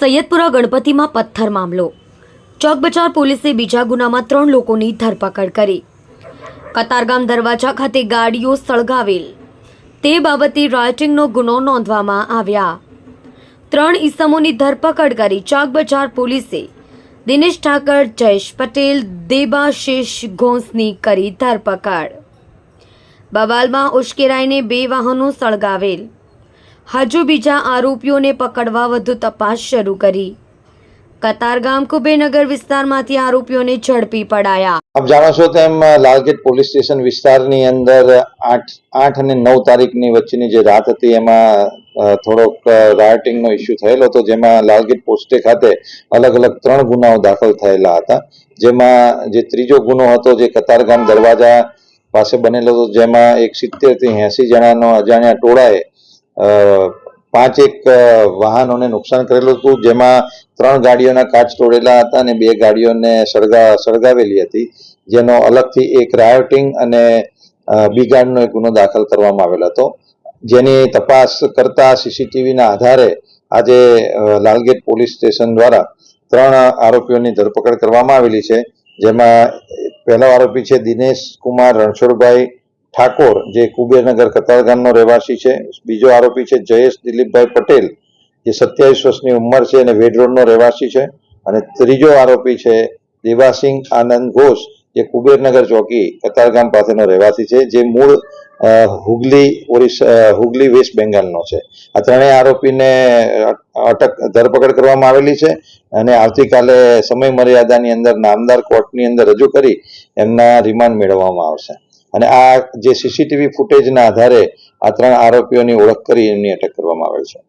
સૈયદપુરા ગણપતિમાં પથ્થર મામલો. ચોકબજાર પોલીસે બીજા ગુનામાં ત્રણ લોકોની ધરપકડ કરી. કતારગામ દરવાજા ખાતે ગાડીઓ સળગાવેલ. તે બાબતે રાઇટિંગનો ગુનો નોંધવામાં આવ્યા. ત્રણ ઈસમોની ધરપકડ કરી ચોકબજાર પોલીસે દિનેશ ઠાકર, જયેશ પટેલ, દેબાશિષ ઘોંસની કરી ધરપકડ. બવાલમાં ઉશ્કેરાઈને બે વાહનો સળગાવેલ. હજુ બીજા આરોપીઓને પકડવા વધુ તપાસ શરૂ કરી. કતારગામ કુબેનગર વિસ્તારમાંથી આરોપીઓને ઝડપી પડાયા. આપ જાણો છો તેમ લાલગેટ પોલીસ સ્ટેશન વિસ્તારની અંદર આઠ આઠ અને નવ તારીખની વચ્ચેની જે રાત હતી, એમાં થોડોક રાયટિંગનો ઇસ્યુ થયેલો હતો, જેમાં લાલગીટ પોસ્ટે ખાતે અલગ અલગ ત્રણ ગુનાઓ દાખલ થયેલા હતા. જેમાં જે ત્રીજો ગુનો હતો, જે કતારગામ દરવાજા પાસે બનેલો હતો, જેમાં એક સિત્તેરથી એસી જણાનો અજાણ્યા ટોળાએ પાંચ એક વાહનોને નુકસાન કરેલું હતું, જેમાં ત્રણ ગાડીઓના કાચ તોડેલા હતા અને બે ગાડીઓને સળગા, સળગાવેલી હતી, જેનો અલગથી એક રાયોટિંગ અને બિગાડનો એક ગુનો દાખલ કરવામાં આવેલો હતો. જેની તપાસ કરતા સીસીટીવીના આધારે આજે લાલગેટ પોલીસ સ્ટેશન દ્વારા ત્રણ આરોપીઓની ધરપકડ કરવામાં આવેલી છે, જેમાં પહેલો આરોપી છે દિનેશ કુમાર રણછોડભાઈ ઠાકોર, જે કુબેરનગર કતારગામનો રહેવાસી છે. બીજો આરોપી છે જયેશ દિલીપભાઈ પટેલ, જે સત્યાવીસ વર્ષની ઉંમર છે અને વેડ રોડનો રહેવાસી છે. અને ત્રીજો આરોપી છે દેવાસિંહ આનંદ ઘોષ જે કુબેરનગર ચોકી કતારગામ પાસેનો રહેવાસી છે જે મૂળ હુગલી ઓરિસ્સા હુગલી વેસ્ટ બેંગાલનો છે. આ ત્રણેય આરોપીને અટક ધરપકડ કરવામાં આવેલી છે અને આવતીકાલે સમય મર્યાદાની અંદર નામદાર કોર્ટની અંદર રજૂ કરી એમના રિમાન્ડ મેળવવામાં આવશે. અને આ જે સીસીટીવી ફૂટેજના આધારે આ ત્રણ આરોપીઓની ઓળખ કરી એમની અટક કરવામાં આવેલ છે.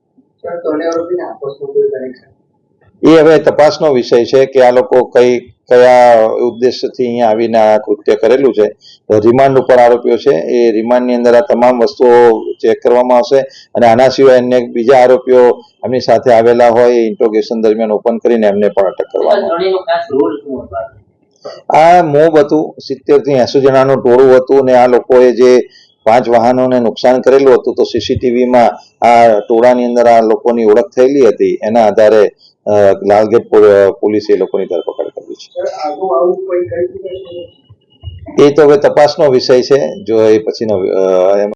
એ હવે તપાસનો વિષય છે કે આ લોકો કઈ કયા ઉદ્દેશ્યથી અહીંયા આવીને આ કૃત્ય કરેલું છે, તો રિમાન્ડ ઉપર આરોપીઓ છે. એ રિમાન્ડની અંદર આ તમામ વસ્તુઓ ચેક કરવામાં આવશે અને આના સિવાય અન્ય બીજા આરોપીઓ એમની સાથે આવેલા હોય એ ઇન્ટ્રોગેશન દરમિયાન ઓપન કરીને એમને પણ અટક કરવામાં આ મોબ હતું સિત્તેરથી એસી જણાનું ટોળું હતું અને આ લોકોએ જે પાંચ વાહનોને નુકસાન કરેલું હતું, તો સીસીટીવીમાં આ ટોળાની અંદર આ લોકોની ઓળખ થયેલી હતી. એના આધારે લાલગેટ પોલીસે એ લોકોની ધરપકડ કરી. એ તો હવે તપાસનો વિષય છે. જો એ પછીનો